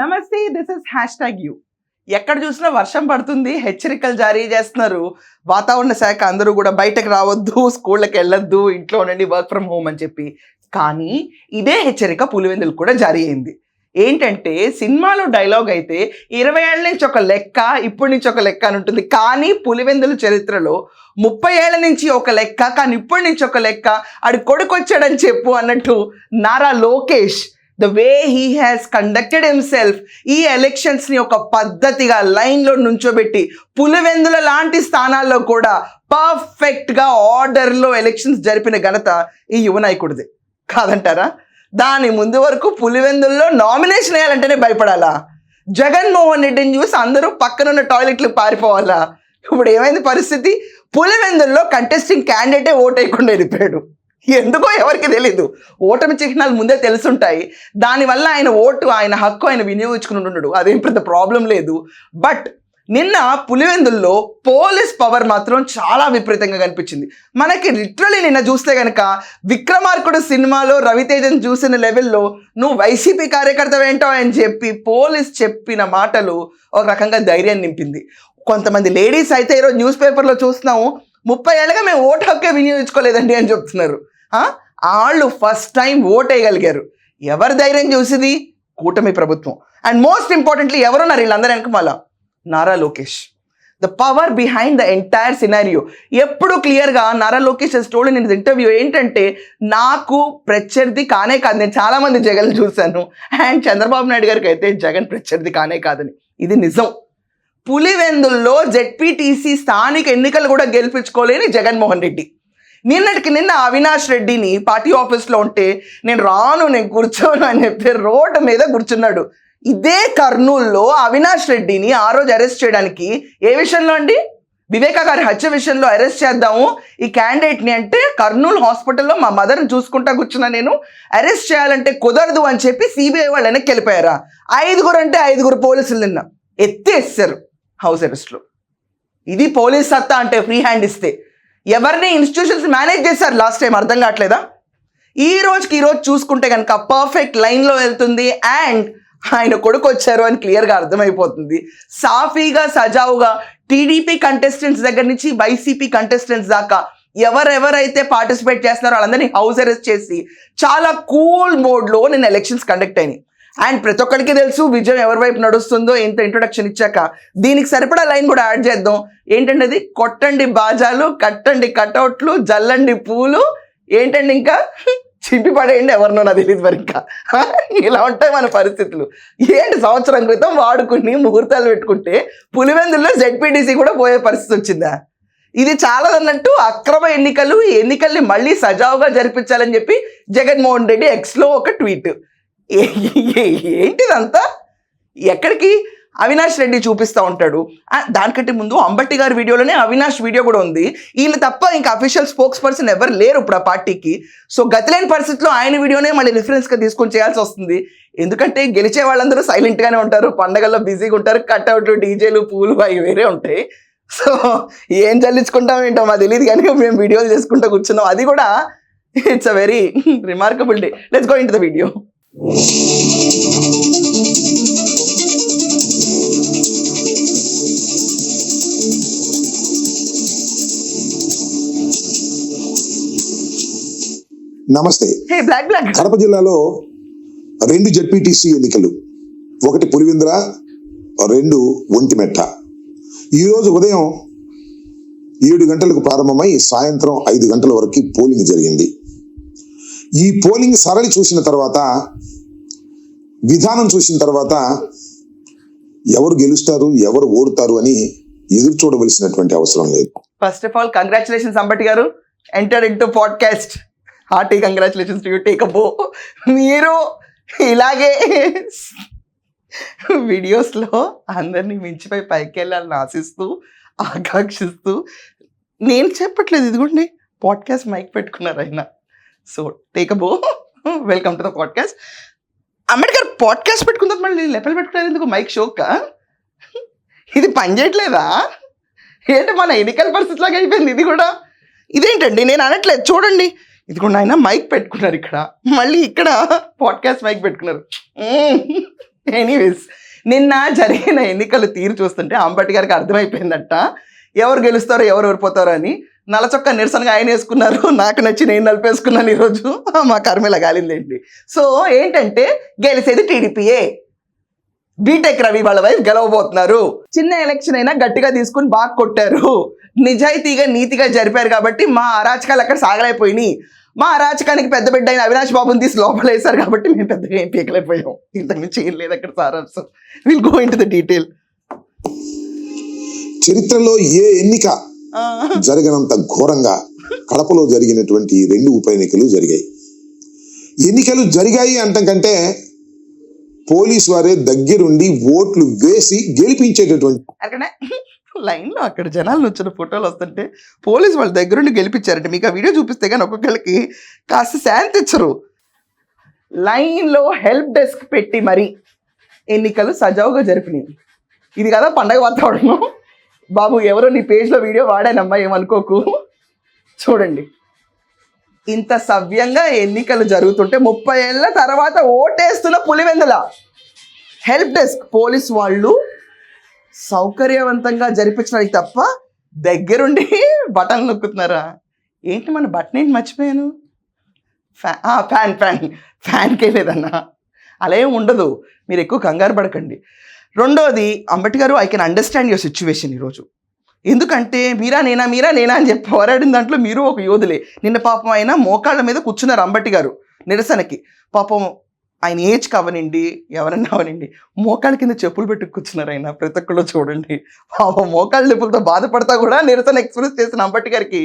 నమస్తే this is hashtag you ఎక్కడ చూసినా వర్షం పడుతుంది హెచ్చరికలు జారీ చేస్తున్నారు. వాతావరణ శాఖ అందరూ కూడా బయటకు రావద్దు స్కూళ్ళకి వెళ్ళొద్దు ఇంట్లో ఉండండి వర్క్ ఫ్రమ్ హోమ్ అని చెప్పి. కానీ ఇదే హెచ్చరిక పులివెందులు కూడా జారీ అయింది. ఏంటంటే సినిమాలో డైలాగ్ అయితే ఇరవై ఏళ్ళ నుంచి ఒక లెక్క ఇప్పటి నుంచి ఒక లెక్క అని ఉంటుంది. కానీ పులివెందుల చరిత్రలో ముప్పై ఏళ్ళ నుంచి ఒక లెక్క కానీ ఇప్పటి నుంచి ఒక లెక్క ఆడి కొడుకు వచ్చాడని చెప్పు అన్నట్టు Nara Lokesh the way he has conducted himself ఈ ఎలక్షన్స్ని ఒక పద్ధతిగా లైన్లో నుంచోబెట్టి పులివెందుల లాంటి స్థానాల్లో కూడా పర్ఫెక్ట్గా ఆర్డర్లో ఎలక్షన్స్ జరిపిన ఘనత ఈ యువనాయకుడిది కాదంటారా? దాని ముందు వరకు పులివెందుల్లో నామినేషన్ వేయాలంటేనే భయపడాలా? జగన్మోహన్ రెడ్డిని చూసి అందరూ పక్కనున్న టాయిలెట్లు పారిపోవాలా? ఇప్పుడు ఏమైంది పరిస్థితి? పులివెందుల్లో కంటెస్టింగ్ క్యాండిడేటే ఓట్ వెళ్ళిపోయాడు. ఎందుకో ఎవరికి తెలీదు. ఓటమి చిహ్నాలు ముందే తెలుసుంటాయి. దానివల్ల ఆయన ఓటు ఆయన హక్కు ఆయన వినియోగించుకుని అదేం పెద్ద ప్రాబ్లం లేదు. బట్ నిన్న పులివెందుల్లో పోలీస్ పవర్ మాత్రం చాలా విపరీతంగా కనిపించింది. మనకి లిటరలీ నిన్న చూస్తే కనుక విక్రమార్కుడు సినిమాలో రవితేజన్ చూసిన లెవెల్లో నువ్వు వైసీపీ కార్యకర్త ఏంటో అని చెప్పి పోలీస్ చెప్పిన మాటలు ఒక రకంగా ధైర్యాన్ని నింపింది. కొంతమంది లేడీస్ అయితే ఈరోజు న్యూస్ పేపర్లో చూస్తున్నాము ముప్పై ఏళ్ళగా మేము ఓటు హక్కే వినియోగించుకోలేదండి అని చెప్తున్నారు. వాళ్ళు ఫస్ట్ టైం ఓట్ వేయగలిగారు ఎవరి ధైర్యం చూసింది? కూటమి ప్రభుత్వం. అండ్ మోస్ట్ ఇంపార్టెంట్లీ ఎవరున్నారు వీళ్ళందరూ వెనక మళ్ళా? Nara Lokesh. The power behind the entire scenario ఎప్పుడు క్లియర్గా నారా లోకేష్ స్టోరీ నేను ఇంటర్వ్యూ ఏంటంటే నాకు ప్రత్యర్థి కానే కాదు. నేను చాలామంది జగన్ చూశాను. అండ్ చంద్రబాబు నాయుడు గారికి అయితే జగన్ ప్రత్యర్థి కానే కాదని. ఇది నిజం. పులివెందుల్లో జెడ్పీటీసీ స్థానిక ఎన్నికలు కూడా గెలిపించుకోలేని జగన్మోహన్ రెడ్డి. నిన్నటికి నిన్న అవినాష్ రెడ్డిని పార్టీ ఆఫీస్లో ఉంటే నేను రాను నేను కూర్చోను అని చెప్పి రోడ్డు మీద కూర్చున్నాడు. ఇదే కర్నూల్లో అవినాష్ రెడ్డిని ఆ రోజు అరెస్ట్ చేయడానికి ఏ విషయంలో అండి? వివేక గారి హత్య విషయంలో అరెస్ట్ చేద్దాము. ఈ క్యాండిడేట్ని అంటే కర్నూలు హాస్పిటల్లో మా మదర్ని చూసుకుంటా కూర్చున్నా నేను. అరెస్ట్ చేయాలంటే కుదరదు అని చెప్పి సిబిఐ వాళ్ళు వెనక్కి వెళ్ళిపోయారా? ఐదుగురు అంటే ఐదుగురు పోలీసులు నిన్న ఎత్తేస్తారు హౌస్ అరెస్ట్లో. ఇది పోలీస్ సత్తా అంటే ఫ్రీ హ్యాండ్ ఇస్తే. ఎవరిని ఇన్స్టిట్యూషన్స్ మేనేజ్ చేశారు? లాస్ట్ టైం అర్థం కావట్లేదా? ఈ రోజుకి ఈ రోజు చూసుకుంటే కనుక పర్ఫెక్ట్ లైన్లో వెళ్తుంది అండ్ ఆయన కొడుకు వచ్చారు అని క్లియర్గా అర్థమైపోతుంది. సాఫీగా సజావుగా టీడీపీ కంటెస్టెంట్స్ దగ్గర నుంచి వైసీపీ కంటెస్టెంట్స్ దాకా ఎవరెవరైతే పార్టిసిపేట్ చేస్తున్నారో వాళ్ళందరినీ హౌస్ అరెస్ట్ చేసి చాలా కూల్ మోడ్లో నేను ఎలక్షన్స్ కండక్ట్ అయినాయి. అండ్ ప్రతి ఒక్కరికి తెలుసు విజయం ఎవరి వైపు నడుస్తుందో ఇంత ఇంట్రొడక్షన్ ఇచ్చాక. దీనికి సరిపడా లైన్ కూడా యాడ్ చేద్దాం. ఏంటంటే అది కొట్టండి బాజాలు కట్టండి కటౌట్లు జల్లండి పూలు. ఏంటండి ఇంకా? చింపి పడేయండి ఎవరినో నాకు తెలియదు మరి ఇంకా. ఇలా ఉంటాయి మన పరిస్థితులు. ఏంటి సంవత్సరం క్రితం వాడుకుని ముహూర్తాలు పెట్టుకుంటే పులివెందుల్లో జెడ్పీటీసీ కూడా పోయే పరిస్థితి వచ్చిందా? ఇది చాలా అన్నట్టు అక్రమ ఎన్నికలు ఈ ఎన్నికల్ని మళ్ళీ సజావుగా జరిపించాలని చెప్పి జగన్మోహన్ రెడ్డి ఎక్స్లో ఒక ట్వీట్. ఏంటిదంతా? ఎక్కడికి? అవినాష్ రెడ్డి చూపిస్తూ ఉంటాడు. ఆ, దానికంటే ముందు అంబట్టి గారి వీడియోలోనే అవినాష్ వీడియో కూడా ఉంది. ఈయన తప్ప ఇంకా అఫీషియల్ స్పోక్స్ పర్సన్ ఎవరు లేరు ఇప్పుడు ఆ పార్టీకి. సో గతిలేని పరిస్థితిలో ఆయన వీడియోనే మళ్ళీ రిఫరెన్స్గా తీసుకొని చేయాల్సి వస్తుంది. ఎందుకంటే గెలిచే వాళ్ళందరూ సైలెంట్గానే ఉంటారు. పండగల్లో బిజీగా ఉంటారు. కట్అవుట్లు డీజేలు పూలు అవి వేరే ఉంటాయి. సో ఏం చల్లించుకుంటాం ఏంటో మాకు తెలియదు కానీ మేము వీడియోలు చేసుకుంటూ కూర్చున్నాం. అది కూడా it's a very remarkable day let's go in the video నమస్తే. కడప జిల్లాలో రెండు జడ్పీటీసీ ఎన్నికలు. ఒకటి పులివెందుల రెండు ఒంటిమెట్ట. ఈరోజు ఉదయం ఏడు గంటలకు ప్రారంభమై సాయంత్రం ఐదు గంటల వరకు పోలింగ్ జరిగింది. ఈ పోలింగ్ సరళి చూసిన తర్వాత విధానం చూసిన తర్వాత ఎవరు గెలుస్తారు ఎవరు ఓడుతారు అని ఎదురు చూడవలసినటువంటి అవసరం లేదు. First of all congratulations Ambati garu. Enter into podcast hearty congratulations to you take bow మీరు ఇలాగే వీడియోస్లో అందరినీ మించిపోయి పైకి వెళ్ళాలని ఆశిస్తూ ఆకాంక్షిస్తూ నేను చెప్పట్లేదు. ఇదిగోండి పాడ్కాస్ట్ మైక్ పెట్టుకున్నారు ఆయన. So take bow welcome to the podcast Ambedkar podcast పెట్టుకున్న మళ్ళీ లెప్పలు పెట్టుకున్నారు ఎందుకు మైక్ షోకా ఇది పని చేయట్లేదా? ఏంటి మన ఎన్నికల పరిస్థితిలాగా అయిపోయింది ఇది కూడా? ఇదేంటండి? నేను అనట్లేదు. చూడండి. ఇది కూడా ఆయన మైక్ పెట్టుకున్నారు ఇక్కడ. మళ్ళీ ఇక్కడ పాడ్కాస్ట్ మైక్ పెట్టుకున్నారు. ఎనీవేస్ నిన్న జరిగిన ఎన్నికలు తీరు చూస్తుంటే అంబటి గారికి అర్థమైపోయిందట. ఎవరు గెలుస్తారో ఎవరు ఓడిపోతారో అని. నలచొక్క నిరసనగా ఆయన వేసుకున్నారు. నాకు నచ్చి నేను నలిపేసుకున్నాను ఈరోజు? మా కర్మిల గాలిందేంటి సో ఏంటంటే గెలిచేది టీడీపీయే. బీటెక్ రవి వాళ్ళ వైపు గెలవబోతున్నారు. చిన్న ఎలక్షన్ అయినా గట్టిగా తీసుకుని బాగా కొట్టారు. నిజాయితీగా నీతిగా జరిపారు కాబట్టి మా అరాచకాలు అక్కడ సాగలేకపోయినాయి మా అరాచకానికి పెద్ద బిడ్డ అయిన అవినాష్ బాబుని తీసి లోపలేశారు కాబట్టి మేము పెద్దగా ఏం పీకలేకపోయాం. ఇంతకుమించి ఏం లేదు అక్కడ సారాంశం will go into the detail చరిత్రలో ఏ ఎన్నిక జరగనంత ఘోరంగా కడపలో జరిగినటువంటి రెండు ఉప ఎన్నికలు జరిగాయి. ఎన్నికలు జరిగాయి అంటం కంటే పోలీసు వారే దగ్గరుండి ఓట్లు వేసి గెలిపించేటటువంటి అక్కడ లైన్లో అక్కడ జనాలు వచ్చిన ఫోటోలు వస్తుంటే పోలీసు వాళ్ళ దగ్గరుండి గెలిపించారంటే మీకు ఆ వీడియో చూపిస్తే కానీ ఒక్కొక్కరికి కాస్త శాంతి ఇచ్చరు. లైన్లో హెల్ప్ డెస్క్ పెట్టి మరి ఎన్నికలు సజావుగా జరిపినాయి. ఇది కదా పండగ వాతావరణం. బాబు ఎవరో నీ పేజ్లో వీడియో వాడానమ్మా ఏమనుకోకు చూడండి. ఇంత సవ్యంగా ఎన్నికలు జరుగుతుంటే ముప్పై ఏళ్ళ తర్వాత ఓటేస్తున్న పులివెందుల. హెల్ప్ డెస్క్ పోలీస్ వాళ్ళు సౌకర్యవంతంగా జరిపించడానికి తప్ప దగ్గరుండి బటన్ నొక్కుతున్నారా? ఏంటి మన బటన్ ఏంటి మర్చిపోయాను? ఫ్యా ఫ్యాన్ ఫ్యాన్ ఫ్యాన్కే లేదన్నా. అలా ఏం ఉండదు. మీరు ఎక్కువ కంగారు పడకండి. రెండోది Ambati garu I can understand your situation ఈరోజు ఎందుకంటే మీరా నేనా మీరా నేనా అని చెప్పి పోరాడిన దాంట్లో మీరు ఒక యోధులే. నిన్న పాపం ఆయన మోకాళ్ళ మీద కూర్చున్నారు అంబటి గారు నిరసనకి. పాపం ఆయన ఏజ్ కావనండి ఎవరన్నా అవనండి మోకాళ్ళ కింద చెప్పులు పెట్టి కూర్చున్నారు ఆయన ప్రతి ఒక్కళ్ళు చూడండి. పాపం మోకాళ్ళ నొప్పులతో బాధపడతా కూడా నిరసన ఎక్స్ప్రెస్ చేసిన అంబటి గారికి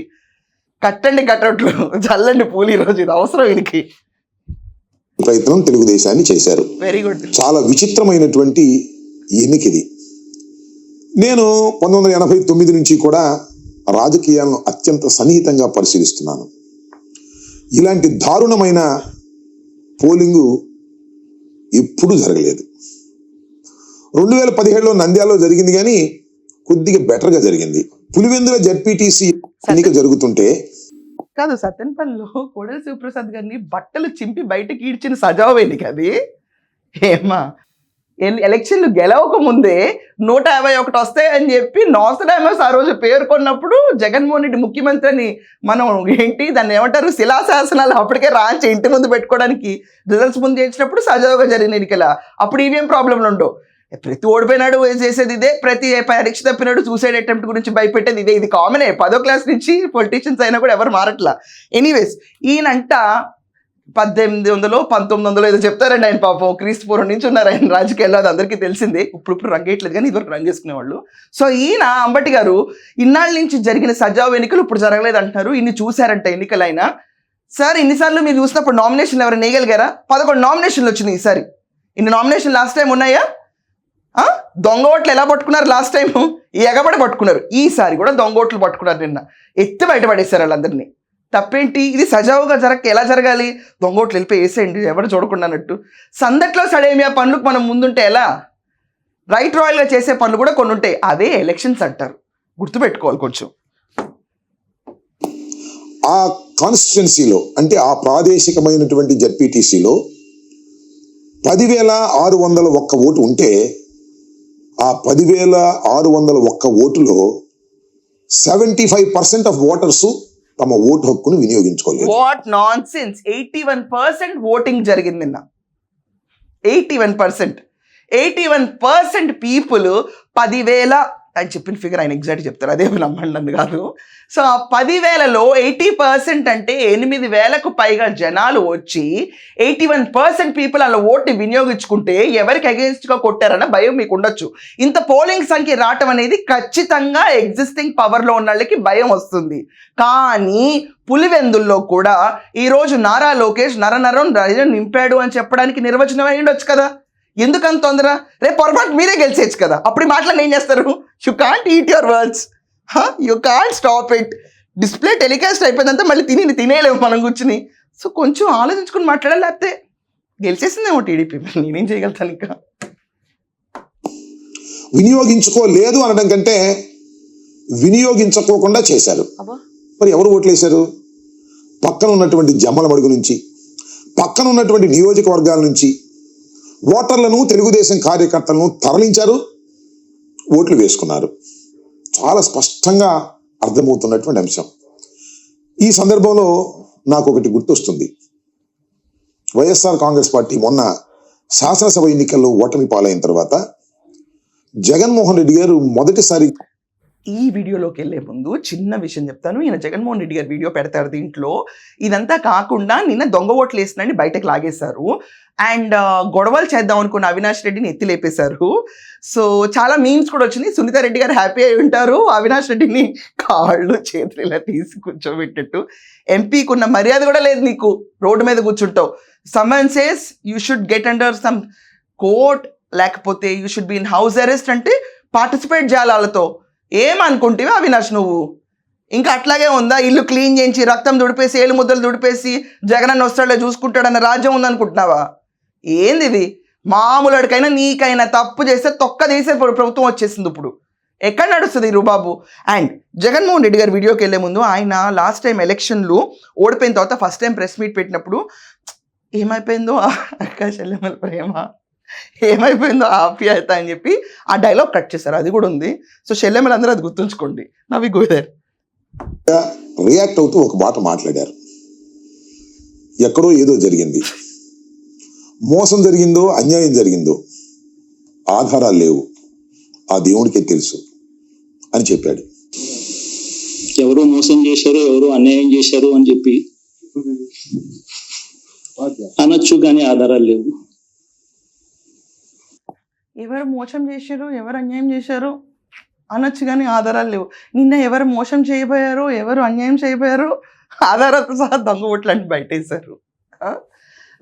కట్టండి కట్టట్లు చల్లండి పూలు ఈరోజు ఇది అవసరం ఈయనకి. ప్రయత్నం తెలుగుదేశాన్ని చేశారు. వెరీ గుడ్ చాలా విచిత్రమైనటువంటి ఎన్నిక ఇది నేను పంతొమ్మిది వందల ఎనభై తొమ్మిది నుంచి కూడా రాజకీయాలను అత్యంత సన్నిహితంగా పరిశీలిస్తున్నాను. ఇలాంటి దారుణమైన పోలింగు ఎప్పుడూ జరగలేదు. రెండు వేల పదిహేడులో నంద్యాలలో జరిగింది కానీ కొద్దిగా బెటర్గా జరిగింది. పులివెందుల జడ్పీటీసీ ఎన్నిక జరుగుతుంటే కాదు సత్యనపల్లిలో కోడలి శివప్రసాద్ గారిని బట్టలు చింపి బయటకి ఈడ్చిన సజావు ఎన్నిక అది? ఏమా? ఎలక్షన్లు గెలవక ముందే నూట యాభై ఒకటి వస్తాయని చెప్పి నాస్టడామస్ ఆ రోజు పేర్కొన్నప్పుడు జగన్మోహన్ రెడ్డి ముఖ్యమంత్రి అని మనం ఏంటి దాన్ని ఏమంటారు శిలాశాసనాలు అప్పటికే రాంచి ఇంటి ముందు పెట్టుకోవడానికి రిజల్ట్స్ ముందు చేసినప్పుడు సజావుగా జరిగిన ఎన్నికల. అప్పుడు ఇవేం ప్రాబ్లంలు ఉండవు. ప్రతి ఓడిపోయినాడు చేసేది ఇదే ప్రతి పరీక్ష తప్పినాడు సూసైడ్ అటెంప్ట్ గురించి భయపెట్టేది ఇదే. ఇది కామనే పదో క్లాస్ నుంచి పొలిటీషియన్స్ అయినా కూడా ఎవరు మారట్లా. ఎనీవేస్ ఈయనంట పద్దెనిమిది వందలు పంతొమ్మిది వందలు ఏదో చెప్తారండి ఆయన పాపం. క్రీస్తు పూర్వం నుంచి ఉన్నారు ఆయన రాజకీయాల్లో అది అందరికీ తెలిసిందే. ఇప్పుడు ఇప్పుడు రంగేయట్లేదు కానీ ఇదివరకు రంగేసుకునేవాళ్ళు. సో ఈయన అంబటి గారు ఇన్నాళ్ళ నుంచి జరిగిన సజావు ఎన్నికలు ఇప్పుడు జరగలేదు అంటున్నారు ఇన్ని చూశారంట ఎన్నికలు ఆయన సార్ ఇన్నిసార్లు మీరు చూసినప్పుడు నామినేషన్లు ఎవరైనా నేయగలిగారా పదకొండు నామినేషన్లు వచ్చింది ఈసారి. ఇన్ని నామినేషన్ లాస్ట్ టైం ఉన్నాయా? దొంగ ఓట్లు ఎలా పట్టుకున్నారు లాస్ట్ టైం ఎగబడి పట్టుకున్నారు. ఈసారి కూడా దొంగ ఓట్లు పట్టుకున్నారు నిన్న. ఎత్తి బయటపడేశారు వాళ్ళందరినీ. తప్పేంటి? ఇది సజావుగా జరగక ఎలా జరగాలి? దొంగోట్లు వెళ్ళిపోయి వేసేయండి ఎవరు చూడకుండా అన్నట్టు సందట్లో సడేమియా పనులకు మనం ముందుంటే ఎలా? రైట్ రాయల్గా చేసే పనులు కూడా కొన్ని ఉంటాయి అవే ఎలక్షన్స్ అంటారు. గుర్తుపెట్టుకోవాలి కొంచెం. ఆ కాన్స్టిట్యున్సీలో అంటే ఆ ప్రాదేశికమైనటువంటి జడ్పీటీసీలో పదివేల ఆరు వందల ఒక్క ఓటు ఉంటే ఆ పదివేల ఆరు వందల ఒక్క ఓటులో seventy five percent of voters తమ ఓటు హక్కును వినియోగించుకోలేదు. What nonsense eighty one percent voting జరిగింది నిన్న. Eighty one percent eighty one percent people పదివేల అని చెప్పిన ఫిగర్ ఆయన ఎగ్జాక్ట్ చెప్తారు. అదే నమ్మండి కాదు. సో ఆ పదివేలలో ఎయిటీ పర్సెంట్ అంటే ఎనిమిది వేలకు పైగా జనాలు వచ్చి ఎయిటీ వన్ పర్సెంట్ పీపుల్ అలా ఓటుని వినియోగించుకుంటే ఎవరికి అగేన్స్ట్గా కొట్టారన్న భయం మీకు ఉండొచ్చు. ఇంత పోలింగ్ సంఖ్య రావటం అనేది ఖచ్చితంగా ఎగ్జిస్టింగ్ పవర్లో ఉన్న వాళ్ళకి భయం వస్తుంది. కానీ పులివెందుల్లో కూడా ఈరోజు నారా లోకేష్ నరనరం రజన్ నింపాడు అని చెప్పడానికి నిర్వచనం అయి ఉండొచ్చు కదా. ఎందుకంత తొందర? రేపు పొరపాటు మీరే గెలిచేయచ్చు కదా. అప్పుడు ఈ మాటలు ఏం చేస్తారు? You can't eat your words you can't stop it display telecast అయిపోయిందంతా మళ్ళీ తిని తినేయలేము మనం కూర్చుని. సో కొంచెం ఆలోచించుకుని మాట్లాడాలి లేకపోతే గెలిచేసిందేమో టీడీపీ. నేనేం చేయగలుగుతాను ఇంకా? వినియోగించుకోలేదు అనడం కంటే వినియోగించుకోకుండా చేశారు. అబ్బా. మరి ఎవరు ఓట్లేశారు? పక్కన ఉన్నటువంటి జమ్మల మడుగు నుంచి పక్కన ఉన్నటువంటి నియోజకవర్గాల నుంచి ఓటర్లను తెలుగుదేశం కార్యకర్తలను తరలించారు. ఓట్లు వేసుకున్నారు. చాలా స్పష్టంగా అర్థమవుతున్నటువంటి అంశం. ఈ సందర్భంలో నాకు ఒకటి గుర్తొస్తుంది. వైఎస్ఆర్ కాంగ్రెస్ పార్టీ మొన్న శాసనసభ ఎన్నికల్లో ఓటమి పాలైన తర్వాత జగన్మోహన్ రెడ్డి గారు మొదటిసారి ఈ వీడియోలోకి వెళ్ళే ముందు చిన్న విషయం చెప్తాను. ఈయన జగన్మోహన్ రెడ్డి గారి వీడియో పెడతారు దీంట్లో. ఇదంతా కాకుండా నిన్న దొంగ ఓట్లు వేసినండి బయటకు లాగేశారు. అండ్ గొడవలు చేద్దాం అనుకున్న అవినాష్ రెడ్డిని ఎత్తి లేపేశారు. సో చాలా మీమ్స్ కూడా వచ్చినాయి. సునీత రెడ్డి గారు హ్యాపీ అయి ఉంటారు. అవినాష్ రెడ్డిని కాళ్ళు చేతులు ఇలా తీసి కూర్చోబెట్టినట్టు. ఎంపీకి ఉన్న మర్యాద కూడా లేదు నీకు. రోడ్డు మీద కూర్చుంటావు. Summon says you should get under some court లేకపోతే you should be in house arrest అంటే పార్టిసిపేట్ చేయాలి వాళ్ళతో. ఏమనుకుంటేవి అవినాష్ నువ్వు? ఇంకా అట్లాగే ఉందా? ఇల్లు క్లీన్ చేయించి రక్తం దుడిపేసి ఏలు ముద్దలు దుడిపేసి జగనన్న వస్తాడులే చూసుకుంటాడన్న రాజ్యం ఉందనుకుంటున్నావా? ఏంది ఇది మామూలుడికైనా నీకైనా తప్పు చేస్తే తొక్క తీసే ప్రభుత్వం వచ్చేసింది ఇప్పుడు. ఎక్కడ నడుస్తుంది ఈ రుబాబు? అండ్ జగన్మోహన్ రెడ్డి గారి వీడియోకి వెళ్ళే ముందు ఆయన లాస్ట్ టైం ఎలక్షన్లు ఓడిపోయిన తర్వాత ఫస్ట్ టైం ప్రెస్ మీట్ పెట్టినప్పుడు ఏమైపోయిందో అక్క చెల్లెమ్మల ప్రేమ? ఏమైపోయిందో ఆప్యాయత అని చెప్పి ఆ డైలాగ్ కట్ చేశారు. అది కూడా ఉంది. సో చెల్లెమ్మలు అందరూ అది గుర్తుంచుకోండి. నవి గోదర్ రియాక్ట్ అవుతూ ఒక మాట మాట్లాడారు. ఎక్కడో ఏదో జరిగింది. మోసం జరిగిందో అన్యాయం జరిగిందో ఆధారాలు లేవు. ఆ దేవుడికే తెలుసు అని చెప్పాడు. ఎవరో మోసం చేశారు ఎవరో అన్యాయం చేశారు అని చెప్పి అనొచ్చు కానీ ఆధారాలు లేవు. ఎవరు మోసం చేశారు ఎవరు అన్యాయం చేశారు అనొచ్చు కానీ ఆధారాలు లేవు. నిన్న ఎవరు మోసం చేయబోయారు ఎవరు అన్యాయం చేయబోయారు ఆధారాలతో సహా దొంగ ఓట్లని బయటేశారు.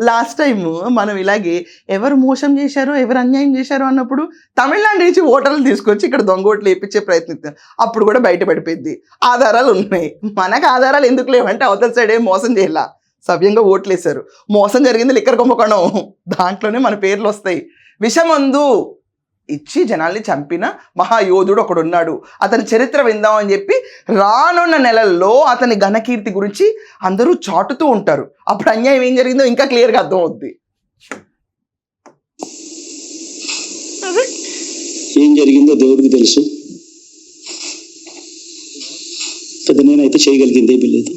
లాస్ట్ టైం మనం ఇలాగే ఎవరు మోసం చేశారు ఎవరు అన్యాయం చేశారు అన్నప్పుడు తమిళనాడు నుంచి ఓటర్లు తీసుకొచ్చి ఇక్కడ దొంగ ఓట్లు వేయించే ప్రయత్నిస్తాం అప్పుడు కూడా బయటపడిపోయింది. ఆధారాలు ఉన్నాయి. మనకు ఆధారాలు ఎందుకు లేవంటే అవతల సైడ్ ఏం మోసం చేయాల. సవ్యంగా ఓట్లేశారు. మోసం జరిగింది లిక్కర్ కుంభకోణం. దాంట్లోనే మన పేర్లు వస్తాయి. విషమందు ఇచ్చి జనాల్ని చంపిన మహాయోధుడు ఒకడున్నాడు. అతని చరిత్ర విందాం అని చెప్పి రానున్న నెలల్లో అతని ఘనకీర్తి గురించి అందరూ చాటుతూ ఉంటారు. అప్పుడు అన్యాయం ఏం జరిగిందో ఇంకా క్లియర్గా అర్థం అవుద్ది ఏం జరిగిందో దేవుడికి తెలుసు. పెద్ద నేనైతే చేయగలిగింది ఏమీ లేదు.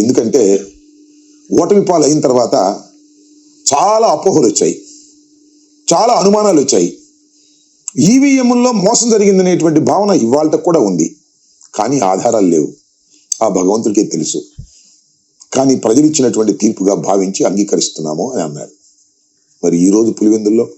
ఎందుకంటే ఓటమి పాలు అయిన తర్వాత చాలా అపోహలు వచ్చాయి చాలా అనుమానాలు వచ్చాయి. ఈవీఎంల్లో మోసం జరిగిందనేటువంటి భావన ఇవాళ కూడా ఉంది. కానీ ఆధారాలు లేవు. ఆ భగవంతుడికే తెలుసు. కానీ ప్రజలు ఇచ్చినటువంటి తీర్పుగా భావించి అంగీకరిస్తున్నాము అని అన్నాడు మరి ఈరోజు పులివెందుల్లో?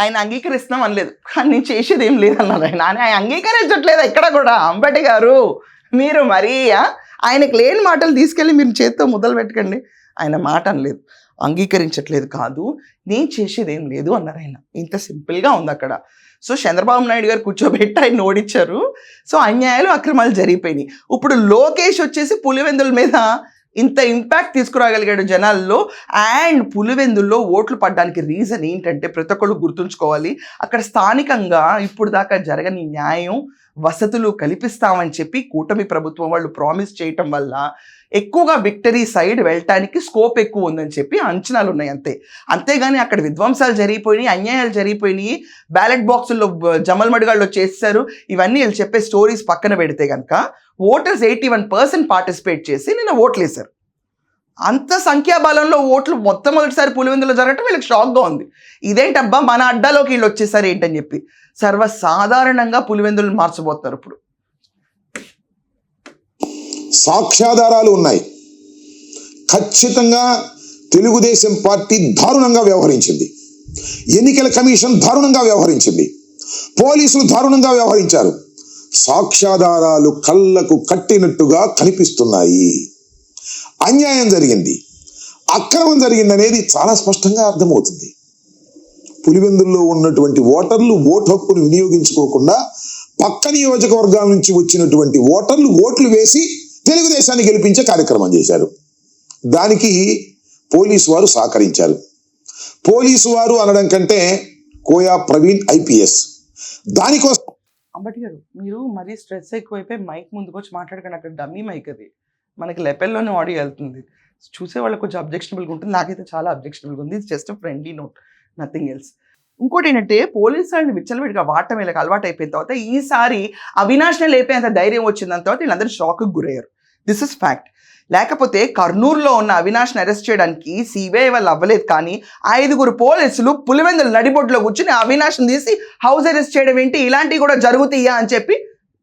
ఆయన అంగీకరిస్తున్నాం అనలేదు. కానీ నేను చేసేది ఏం లేదన్నారు ఆయన. ఆయన ఆయన అంగీకరించట్లేదు ఎక్కడ కూడా. అంబటి గారు మీరు మరీ ఆయనకు లేని మాటలు తీసుకెళ్ళి మీరు చేత్తో మొదలు పెట్టకండి. ఆయన మాట అనలేదు అంగీకరించట్లేదు కాదు నేను చేసేది ఏం లేదు అన్నారు ఆయన. ఇంత సింపుల్గా ఉంది అక్కడ. సో చంద్రబాబు నాయుడు గారు కూర్చోబెట్టి ఆయన ఓడించారు. సో అన్యాయాలు అక్రమాలు జరిగిపోయినాయి. ఇప్పుడు లోకేష్ వచ్చేసి పులివెందుల మీద ఇంత ఇంపాక్ట్ తీసుకురాగలిగాడు జనాల్లో. అండ్ పులివెందుల్లో ఓట్లు పడ్డానికి రీజన్ ఏంటంటే ప్రతి ఒక్కళ్ళు గుర్తుంచుకోవాలి. అక్కడ స్థానికంగా ఇప్పుడు దాకా జరగని న్యాయం వసతులు కల్పిస్తామని చెప్పి కూటమి ప్రభుత్వం వాళ్ళు ప్రామిస్ చేయటం వల్ల ఎక్కువగా విక్టరీ సైడ్ వెళ్ళటానికి స్కోప్ ఎక్కువ ఉందని చెప్పి అంచనాలు ఉన్నాయి అంతే. అంతేగాని అక్కడ విధ్వంసాలు జరిగిపోయినాయి అన్యాయాలు జరిగిపోయినాయి బ్యాలెట్ బాక్సుల్లో బ- జమల్ చేస్తారు ఇవన్నీ వీళ్ళు చెప్పే స్టోరీస్ పక్కన పెడితే కనుక voters eighty one percent participate చేసి నిన్న ఓట్లేశారు. అంత సంఖ్యాబలంలో ఓట్లు మొట్టమొదటిసారి పులివెందులో జరగటం వీళ్ళకి షాక్గా ఉంది. ఇదేంటబ్బా మన అడ్డాలోకి వీళ్ళు వచ్చేసారు ఏంటని చెప్పి. సర్వసాధారణంగా పులివెందులు మార్చబోతున్నారు ఇప్పుడు. సాక్ష్యాధారాలు ఉన్నాయి. ఖచ్చితంగా తెలుగుదేశం పార్టీ దారుణంగా వ్యవహరించింది. ఎన్నికల కమిషన్ దారుణంగా వ్యవహరించింది. పోలీసులు దారుణంగా వ్యవహరించారు. సాక్ష్యాధారాలు కళ్ళకు కట్టినట్టుగా కనిపిస్తున్నాయి. అన్యాయం జరిగింది. అక్రమం జరిగింది అనేది చాలా స్పష్టంగా అర్థమవుతుంది. పులివెందుల్లో ఉన్నటువంటి ఓటర్లు ఓటు హక్కును వినియోగించుకోకుండా పక్క నియోజకవర్గాల నుంచి వచ్చినటువంటి ఓటర్లు ఓట్లు వేసి తెలుగుదేశాన్ని గెలిపించే కార్యక్రమం చేశారు. దానికి పోలీసు వారు సహకరించారు. పోలీసు వారు అనడం కంటే కోయా ప్రవీణ్ ఐపీఎస్. దానికోసం అంబటి గారు మీరు మరీ స్ట్రెస్ ఎక్కువైపోయి మైక్ ముందుకు వచ్చి మాట్లాడకండి అక్కడ డమ్మీ మైక్ అది. మనకి లెపెల్లోనే ఆడియో వెళ్తుంది. చూసే వాళ్ళకి కొంచెం అబ్జెక్షనబుల్గా ఉంటుంది. నాకైతే చాలా అబ్జెక్షనబుల్గా ఉంది. ఇది just friendly note nothing else ఇంకోటి ఏంటంటే పోలీసు వాళ్ళని విచ్చలవిడిగా వాడటం వీళ్ళకి అలవాటు అయిపోయిన తర్వాత ఈసారి అవినాష్ని లేపేంత ధైర్యం వచ్చిన తర్వాత వీళ్ళందరూ షాక్కి గురయ్యారు. దిస్ ఇస్ ఫ్యాక్ట్ లేకపోతే కర్నూలులో ఉన్న అవినాష్ని అరెస్ట్ చేయడానికి సిబిఐ వాళ్ళు అవ్వలేదు కానీ ఐదుగురు పోలీసులు పులివెందుల నడిబొడ్లో కూర్చుని అవినాష్ని తీసి హౌస్ అరెస్ట్ చేయడం ఏంటి? ఇలాంటివి కూడా జరుగుతాయా అని చెప్పి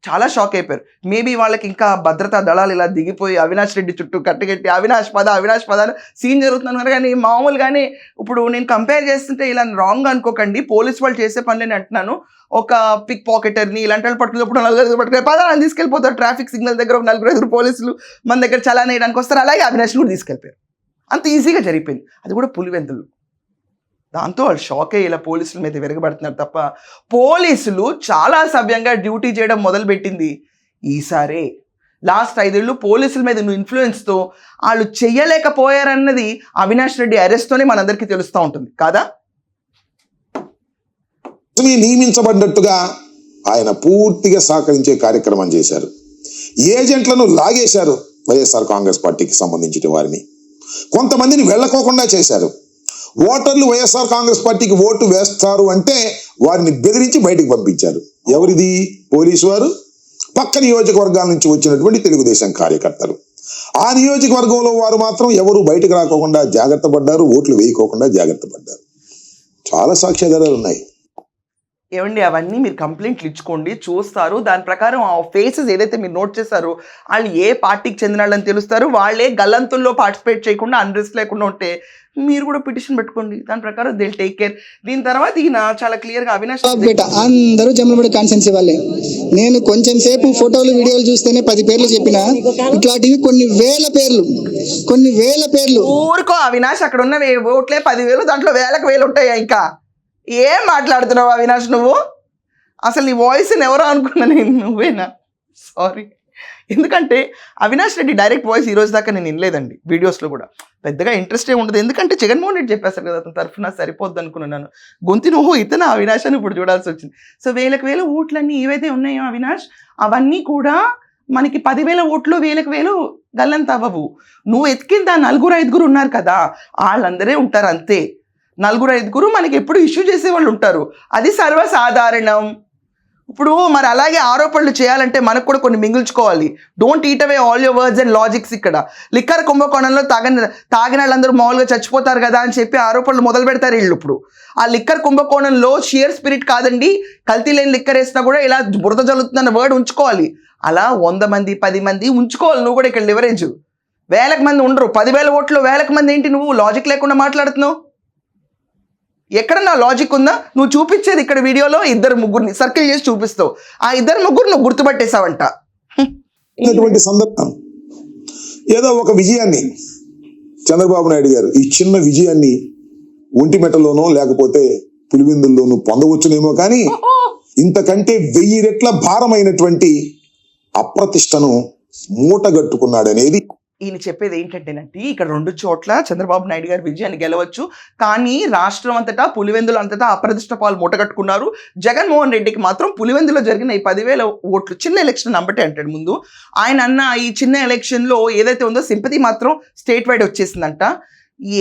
చాలా షాక్ అయిపోయారు. మేబీ వాళ్ళకి ఇంకా భద్రతా దళాలు ఇలా దిగిపోయి అవినాష్ రెడ్డి చుట్టూ కట్టగట్టి అవినాష్ పద అవినాష్ పద సీన్ జరుగుతున్నారు కానీ మామూలుగానే ఇప్పుడు నేను కంపేర్ చేస్తుంటే ఇలా రాంగ్ అనుకోకండి. పోలీస్ వాళ్ళు చేసే పనులని అంటున్నాను. ఒక పిక్ పాకెటర్ని ఇలాంటి వాళ్ళు పట్టుకున్నప్పుడు నలుగురు పట్టుకుని పద అని తీసుకెళ్ళిపోతారు. ట్రాఫిక్ సిగ్నల్ దగ్గర ఒక నలుగురు ఐదుగురు పోలీసులు మన దగ్గర చలాన్ వేయడానికి వస్తారు. అలాగే అవినాష్ కూడా తీసుకెళ్ళిపోయారు. అంత ఈజీగా జరిగిపోయింది. అది కూడా పులివెందులు. దాంతో వాళ్ళు షాక్ అయ్యి ఇలా పోలీసుల మీద విరగబడుతున్నారు తప్ప పోలీసులు చాలా సవ్యంగా డ్యూటీ చేయడం మొదలుపెట్టింది. ఈసారే లాస్ట్ ఐదేళ్ళు పోలీసుల మీద నువ్వు ఇన్ఫ్లుయెన్స్తో వాళ్ళు చెయ్యలేకపోయారన్నది అవినాష్ రెడ్డి అరెస్ట్తోనే మనందరికీ తెలుస్తూ ఉంటుంది. కాదా? నియమించబడ్డట్టుగా నియమించబడినట్టుగా ఆయన పూర్తిగా సహకరించే కార్యక్రమం చేశారు. ఏజెంట్లను లాగేశారు వైఎస్ఆర్ కాంగ్రెస్ పార్టీకి సంబంధించిన వారిని. కొంతమందిని వెళ్ళకోకుండా చేశారు. ఓటర్లు వైఎస్ఆర్ కాంగ్రెస్ పార్టీకి ఓటు వేస్తారు అంటే వారిని బెదిరించి బయటికి పంపించారు. ఎవరిది? పోలీసు వారు. పక్క నియోజకవర్గాల నుంచి వచ్చినటువంటి తెలుగుదేశం కార్యకర్తలు. ఆ నియోజకవర్గంలో వారు మాత్రం ఎవరు బయటకు రాకోకుండా జాగ్రత్త పడ్డారు ఓట్లు వేయకోకుండా జాగ్రత్త పడ్డారు. చాలా సాక్ష్యాధారాలు ఉన్నాయి. ఏమండి అవన్నీ మీరు కంప్లైంట్లు ఇచ్చుకోండి చూస్తారు. దాని ప్రకారం ఆ ఫేసెస్ ఏదైతే మీరు నోట్ చేశారో వాళ్ళు ఏ పార్టీకి చెందిన వాళ్ళని తెలుస్తారు. వాళ్ళే గల్లంతుల్లో పార్టిసిపేట్ చేయకుండా అన్రెస్ట్ లేకుండా ఉంటే మీరు కూడా పిటిషన్ పెట్టుకోండి. దాని ప్రకారం దిల్ టేక్ కేర్ దీని తర్వాత ఈయన చాలా క్లియర్గా అవినాష్ బేట అందరూ జమ్మలమడి కాన్సెన్సీ వాళ్ళే నేను కొంచెం సేపు ఫోటోలు వీడియోలు చూస్తేనే పది పేర్లు చెప్పిన ఇట్లాంటివి కొన్ని వేల పేర్లు కొన్ని వేల పేర్లు. ఊరుకో అవినాష్ అక్కడ ఉన్న ఓట్లే పదివేలు దాంట్లో వేలకు వేలు ఉంటాయా ఇంకా? ఏం మాట్లాడుతున్నావు అవినాష్ నువ్వు? అసలు నీ వాయిస్ని ఎవరో అనుకున్నా నేను నువ్వేనా? సారీ ఎందుకంటే అవినాష్ రెడ్డి డైరెక్ట్ వాయిస్ ఈ రోజు దాకా నేను వినలేదండి వీడియోస్లో కూడా. పెద్దగా ఇంట్రెస్ట్ ఏ ఉండదు. ఎందుకంటే జగన్మోహన్ రెడ్డి చెప్పేస్తారు కదా అతని తరఫున సరిపోద్ది అనుకున్నాను గొంతు నువ్వు ఇతను అవినాష్ అని ఇప్పుడు చూడాల్సి వచ్చింది. సో వేలకు వేల ఓట్లన్నీ ఏవైతే ఉన్నాయో అవినాష్ అవన్నీ కూడా మనకి పదివేల ఓట్లు వేలకు వేలు గల్లంత అవ్వవు నువ్వు ఎతికిన దా నలుగురు ఐదుగురు ఉన్నారు కదా వాళ్ళందరే ఉంటారు అంతే. నలుగురు ఐదుగురు మనకి ఎప్పుడు ఇష్యూ చేసే వాళ్ళు ఉంటారు. అది సర్వసాధారణం. ఇప్పుడు మరి అలాగే ఆరోపణలు చేయాలంటే మనకు కూడా కొన్ని మిగుల్చుకోవాలి. Don't eat away all your words and logics ఇక్కడ. లిక్కర్ కుంభకోణంలో తాగిన తాగిన వాళ్ళందరూ మామూలుగా చచ్చిపోతారు కదా అని చెప్పి ఆరోపణలు మొదలు పెడతారు వీళ్ళు ఇప్పుడు. ఆ లిక్కర్ కుంభకోణంలో షియర్ స్పిరిట్ కాదండి. కల్తీ లేని లిక్కర్ వేసినా కూడా ఇలా బురద జల్లుతుందన్న వర్డ్ ఉంచుకోవాలి. అలా వంద మంది పది మంది ఉంచుకోవాలి. నువ్వు కూడా ఇక్కడ లివరేజ్ వేలకు మంది ఉండరు. పదివేల ఓట్లు వేలకు మంది ఏంటి నువ్వు? లాజిక్ లేకుండా మాట్లాడుతున్నావు. ఎక్కడ నా లాజిక్ ఉందా? నువ్వు చూపించేది ఇక్కడ వీడియోలో ఇద్దరు ముగ్గురిని సర్కిల్ చేసి చూపిస్తావు. ఆ ఇద్దరు ముగ్గురు నువ్వు గుర్తుపట్టేశావంట. సందర్భం. ఏదో ఒక విజయాన్ని చంద్రబాబు నాయుడు గారు ఈ చిన్న విజయాన్ని ఒంటిమెటలోనో లేకపోతే పులివిందుల్లోనూ పొందవచ్చునేమో కానీ ఇంతకంటే వెయ్యి రెట్ల భారమైనటువంటి అప్రతిష్టను మూటగట్టుకున్నాడనేది ఈయన చెప్పేది ఏంటంటేనంటే ఇక్కడ రెండు చోట్ల చంద్రబాబు నాయుడు గారు విజయాన్ని గెలవచ్చు. కానీ రాష్ట్రం అంతటా పులివెందులు అంతటా అప్రదిష్ట పాలు మూటగట్టుకున్నారు. జగన్మోహన్ రెడ్డికి మాత్రం పులివెందులో జరిగిన ఈ పదివేల ఓట్లు చిన్న ఎలక్షన్ నంబటే అంటాడు ముందు. ఆయన అన్న ఈ చిన్న ఎలక్షన్లో ఏదైతే ఉందో సింపతి మాత్రం స్టేట్ వైడ్ వచ్చేసిందంట.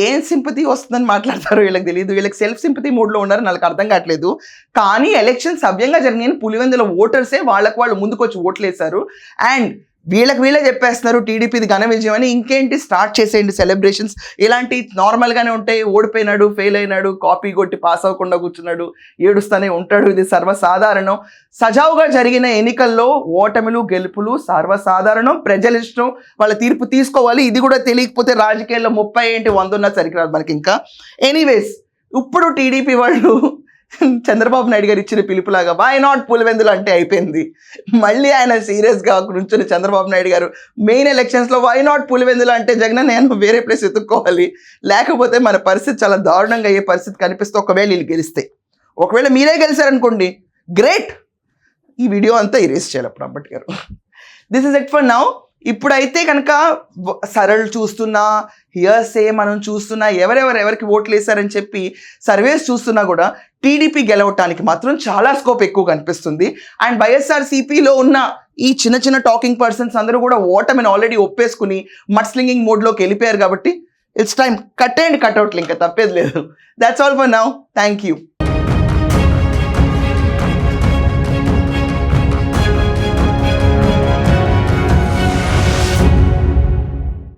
ఏం సింపతి వస్తుందని మాట్లాడతారో వీళ్ళకి తెలియదు వీళ్ళకి సెల్ఫ్ సింపతి మూడ్లో ఉన్నారు నాకు అర్థం కావట్లేదు. కానీ ఎలక్షన్ సవ్యంగా జరిగిన పులివెందుల ఓటర్సే వాళ్ళకు వాళ్ళు ముందుకొచ్చి ఓట్లు వేశారు. అండ్ వీళ్ళకి వీళ్ళే చెప్పేస్తున్నారు టీడీపీది ఘన విజయం అని. ఇంకేంటి? స్టార్ట్ చేసేయండి సెలబ్రేషన్స్ ఇలాంటి నార్మల్గానే ఉంటాయి ఓడిపోయినాడు ఫెయిల్ అయినాడు కాపీ కొట్టి పాస్ అవ్వకుండా కూర్చున్నాడు ఏడుస్తూనే ఉంటాడు. ఇది సర్వసాధారణం. సజావుగా జరిగిన ఎన్నికల్లో ఓటమిలు గెలుపులు సర్వసాధారణం. ప్రజల ఇష్టం వాళ్ళ తీర్పు తీసుకోవాలి. ఇది కూడా తెలియకపోతే రాజకీయాల్లో ముప్పై ఏంటి వంద ఉన్నా సరికిరాదు మనకి ఇంకా ఎనీవేస్ ఇప్పుడు టీడీపీ వాళ్ళు చంద్రబాబు నాయుడు గారు ఇచ్చిన పిలుపులాగా వై నాట్ పులివెందులు? అంటే అయిపోయింది. మళ్ళీ ఆయన సీరియస్గా నుంచుని చంద్రబాబు నాయుడు గారు మెయిన్ ఎలక్షన్స్లో వై నాట్ పులివెందులు? అంటే జగన్ నేను వేరే ప్లేస్ ఎత్తుక్కోవాలి లేకపోతే మన పరిస్థితి చాలా దారుణంగా అయ్యే పరిస్థితి కనిపిస్తే ఒకవేళ వీళ్ళు గెలిస్తే. ఒకవేళ మీరే గెలిచారనుకోండి గ్రేట్ ఈ వీడియో అంతా ఇరేస్ చేయాలి అప్పుడు Ambati garu. This is it for now ఇప్పుడైతే కనుక సరళ్ చూస్తున్నా హియర్సే మనం చూస్తున్నా ఎవరెవరు ఎవరికి ఓట్లు వేశారని చెప్పి సర్వేస్ చూస్తున్నా కూడా టీడీపీ గెలవటానికి మాత్రం చాలా స్కోప్ ఎక్కువ కనిపిస్తుంది. అండ్ వైఎస్ఆర్ సిపిలో ఉన్న ఈ చిన్న చిన్న టాకింగ్ పర్సన్స్ అందరూ కూడా ఓటమిని ఆల్రెడీ ఒప్పేసుకుని మడ్ స్లింగింగ్ మోడ్లోకి వెళ్ళిపోయారు కాబట్టి ఇట్స్ టైం కట్ అండ్ కట్అవుట్లు ఇంకా తప్పేది లేదు. That's all for now thank you